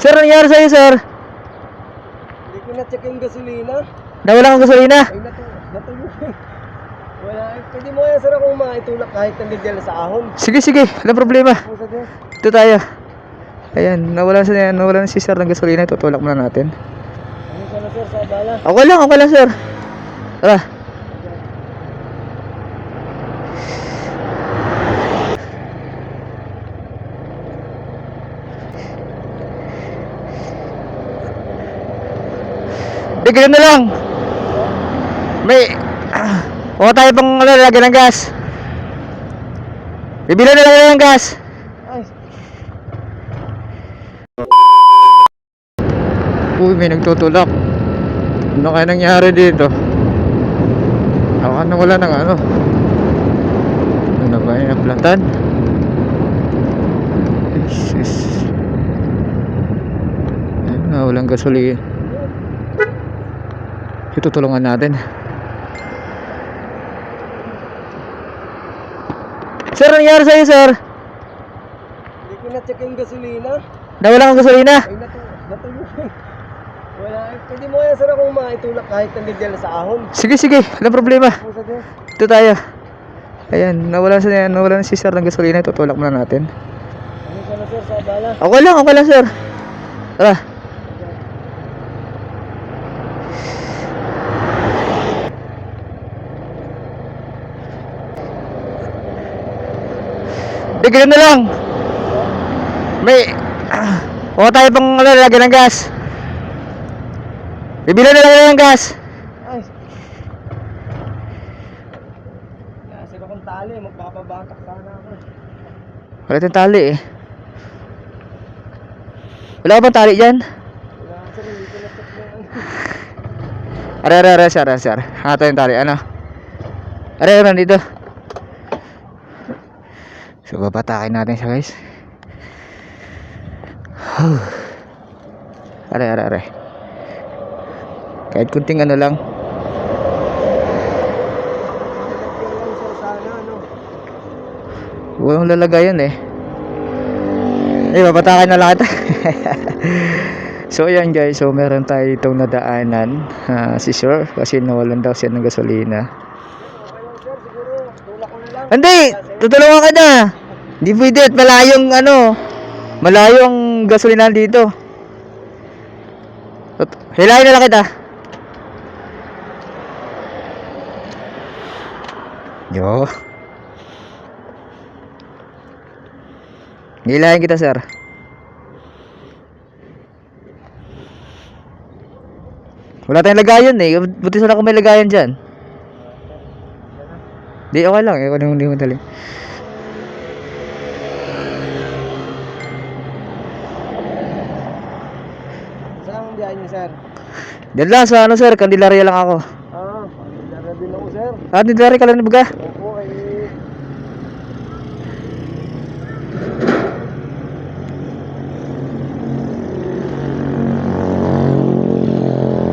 Sir, ano nangyari sa'yo, sir? Hindi ko na-check yung gasolina. Nawala kang gasolina? Ay, natu natuloy. Wala. Pwede mo kaya sir akong maitulak kahit nandiyan na sa ahon. Sige, sige. Walang problema. Ito tayo. Ayan, nawala sa nawala na si sir ng gasolina. Tutulak muna natin. Ano ka na sir sa bala? Okay lang, okay lang, sir. Tara. Ganun na lang. May... Kuha tayo pang ano, lagyan ng gas. Bibili na lang ng gas. Uy, may nagtutulak. Ano kaya nangyari dito? Ako na wala ng ano. Ano ba yung naplatan? Jesus. Ayun na, walang gasolina. Itutulungan natin. Sir, ano nangyari sa'yo, sir? hindi ko na-check yung gasolina. Nawala kang gasolina? Ay, natu. Wala. Pwede mo kaya sir akong maitulak kahit nandiyan na sa ahon. Sige, sige. Walang problema. Diyos. Ito tayo. Ayan, nawala sa nawala na si sir ng gasolina, tutulak muna natin. Ano ka na sir sa bala? Okay lang, okay lang sir. Tara. Ganun na lang. May... Ah, Kuha tayo pang ano, lagyan ng gas. Bibili na lang ng gas. Ay. Nasa akong tali, magpapabatak sana ako. Wala tayong tali eh. Wala ka bang tali dyan? Wala ko na-check yung ano. Are, are, are, sir, sir. Hangat tayong tali, ano? Are, are, nandito. So, babatakin natin siya, guys. Are, are, are. Kahit kunting ano lang. Walang lalagayan eh. Eh, babatakin na lang ito. so, ayan guys. So, meron tayo itong nadaanan. ah, si Sir. Kasi nawalan daw siya ng gasolina. Hindi! Tutulungan ka na! Hindi pwede at malayong ano, malayong gasolina dito. Hilahin na lang kita. Yo. Hilahin kita, sir. Wala tayong lagayan eh. Buti sana kung may lagayan dyan. Di, okay lang. Eh, kung hindi mo dali. Niyo sir? Diyan lang sa ano sir, Candelaria lang ako. Ah, dara din ako sir. Ah, Candelaria ka lang baga? Opo, ay...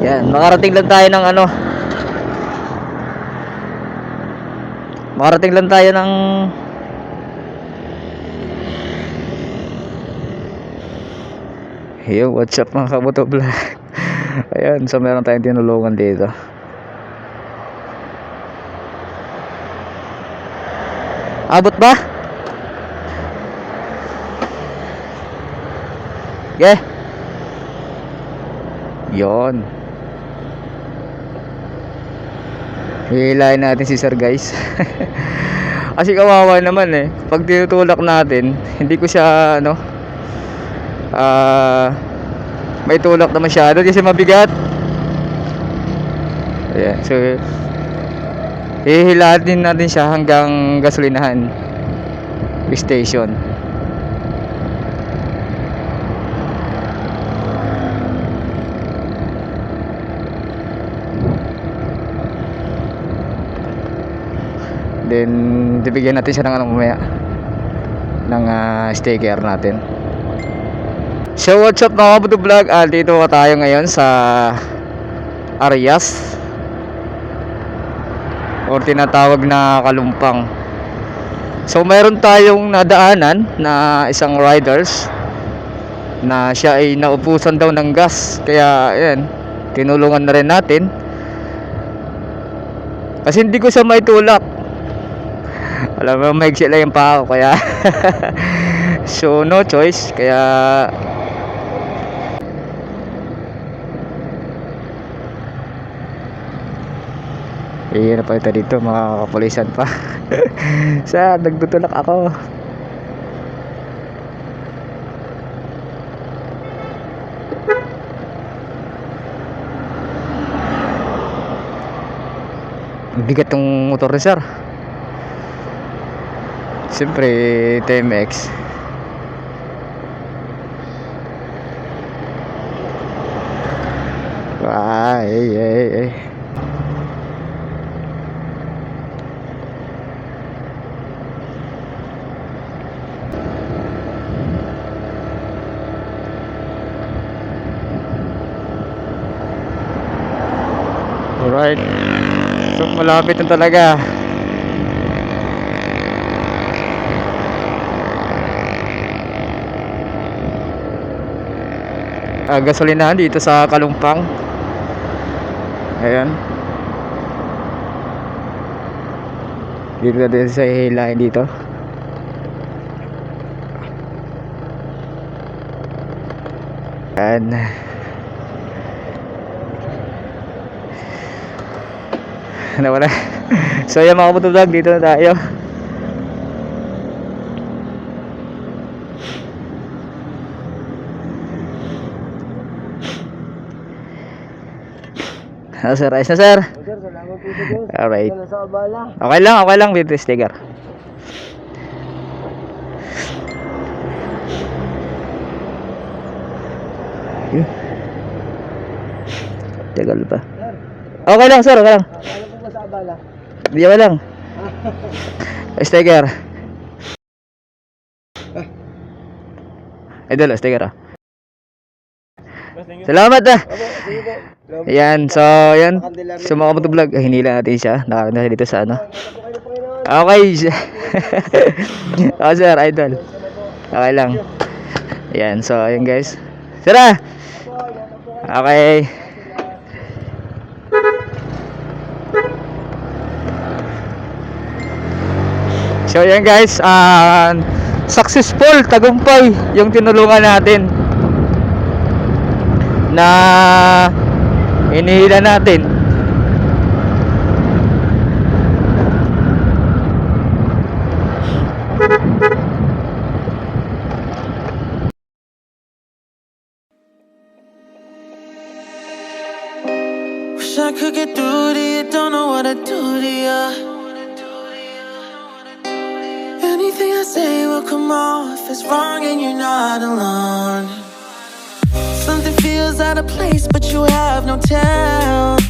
Yan, makarating lang tayo ng ano. Makarating lang tayo ng Yo, what's up mga kabuto vlog? Ayan, so meron tayong tinulungan dito. Abot ba? Yeah. Yon. Hihilahin natin si sir guys. Kasi kawawa naman eh. Pag tinutulak natin, hindi ko siya ano ah may tulak na masyado kasi mabigat. Ayan, so hihilahin din natin siya hanggang gasolinahan station. Then, bibigyan natin siya ng ano mamaya ng ah, sticker natin. So, what's up mga kabuto vlog? Ah, dito ka tayo ngayon sa Arias or tinatawag na Kalumpang. So, meron tayong nadaanan na isang riders na siya ay naupusan daw ng gas. Kaya ayan, tinulungan na rin natin. Kasi hindi ko siya maitulak. Alam mo, maigsi lang yung paa ko kaya so no choice kaya Iyon na pa ito dito, mga kapulisan pa. Sa nagtutulak ako. Bigat tong motor ni sir. Siyempre, TMX. Ay, ay, ay, ay. Alright. So, malapit na talaga. Ah, gasolinahan dito sa Kalumpang. Ayan. Dito na din sa hilahin dito. Ayan. Nawala. so yan mga kapatid dito na tayo. Ah, sir, ayos na sir. Sir, salamat po Diyos. Alright. Okay lang, okay lang sticker. Yun. Tagal pa. Okay lang sir, okay lang. ah, ba abala? Di okay lang. Sticker. Idol, sticker ah. Salamat ah. Ayan, so yan. So mga kapatid vlog, hinila natin siya. Nakakita siya dito sa ano. Okay. oh, sir, idol. Okay lang. Ayan, so ayan guys. Sira! Okay. So ayan guys, ah successful, tagumpay yung tinulungan natin na inihila natin. Wish I could get through to you, don't know what to do to you. Say will come off as wrong, and you're not alone. Something feels out of place, but you have no tell.